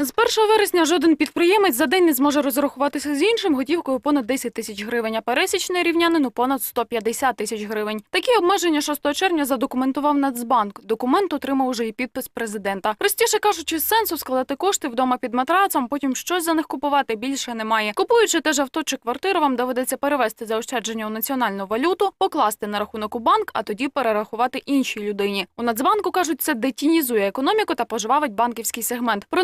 З 1 вересня жоден підприємець за день не зможе розрахуватися з іншим готівкою понад 10 тисяч гривень, а пересічний рівнянин понад 150 тисяч гривень. Такі обмеження 6 червня задокументував Нацбанк. Документ отримав уже і підпис президента. Простіше кажучи, сенсу складати кошти вдома під матрацом, потім щось за них купувати більше немає. Купуючи теж авто чи квартиру, вам доведеться перевести заощадження у національну валюту, покласти на рахунок у банк, а тоді перерахувати іншій людині. У Нацбанку кажуть, це детінізує економіку та пожвавить банківський сегмент. Про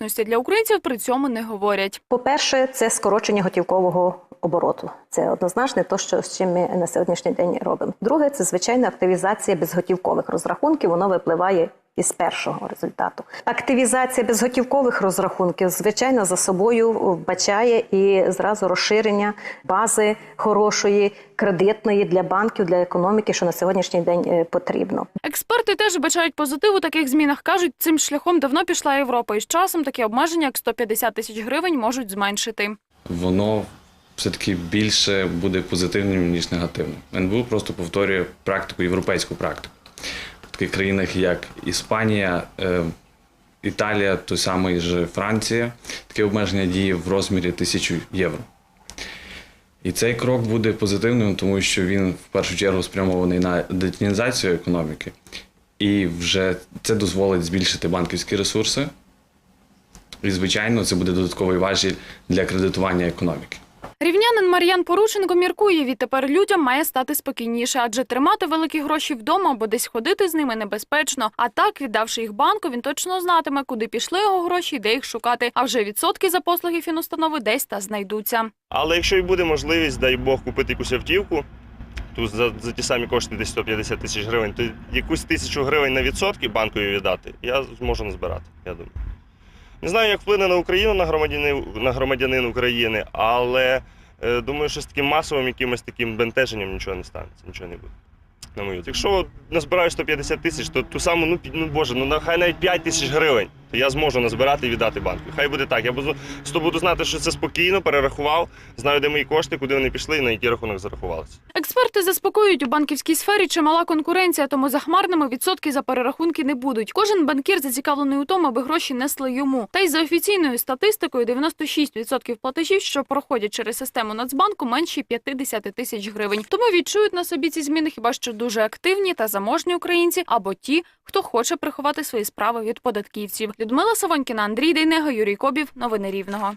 незручності для українців при цьому не говорять. По-перше, це скорочення готівкового обороту. Це однозначно то, що з чим ми на сьогоднішній день робимо. Друге, це звичайна активізація безготівкових розрахунків. Воно випливає. Із першого результату активізація безготівкових розрахунків, звичайно, за собою вбачає і зразу розширення бази хорошої кредитної для банків для економіки, що на сьогоднішній день е, потрібно. Експерти теж бачають позитив у таких змінах. кажуть, цим шляхом давно пішла Європа, і з часом такі обмеження, як 150 тисяч гривень, можуть зменшити. воно все-таки більше буде позитивним, ніж негативним. НБУ просто повторює практику, європейську практику. Таких країнах, як Іспанія, е, Італія, той самий же Франція, таке обмеження діє в розмірі 1000 євро. І цей крок буде позитивним, тому що він в першу чергу спрямований на детінізацію економіки, і вже це дозволить збільшити банківські ресурси. І, звичайно, це буде додатковий важіль для кредитування економіки. Рівнянин Мар'ян Порученко міркує, відтепер людям має стати спокійніше, адже тримати великі гроші вдома або десь ходити з ними небезпечно. А так, віддавши їх банку, він точно знатиме, куди пішли його гроші і де їх шукати. А вже відсотки за послуги фінустанови десь та знайдуться. Але якщо і буде можливість, дай Бог, купити якусь автівку, то за, за ті самі кошти десь 150 тисяч гривень, то якусь тисячу гривень на відсотки банкові віддати, я зможу назбирати, я думаю. Не знаю, як вплине на Україну на громадянин, на громадянин України, але е, думаю, що з таким масовим якимось таким бентеженням нічого не станеться, нічого не буде. На мою. Якщо назбираю 150 тисяч, то ту саму, ну, пі- ну боже, ну на- хай навіть 5 тисяч гривень, я зможу назбирати і віддати банку. Хай буде так. Я буду, то буду знати, що це спокійно, перерахував, знаю, де мої кошти, куди вони пішли і на який рахунок зарахувалися. Експерти заспокоюють у банківській сфері чимала конкуренція, тому захмарними відсотки за перерахунки не будуть. Кожен банкір зацікавлений у тому, аби гроші несли йому. Та й за офіційною статистикою 96% платежів, що проходять через систему Нацбанку, менші 50 тисяч гривень. Тому відчують на собі ці зміни хіба що дуже активні та заможні українці або ті, хто хоче приховати свої справи від податківців. Людмила Савонькіна, Андрій Дейнега, Юрій Кобів. Новини Рівного.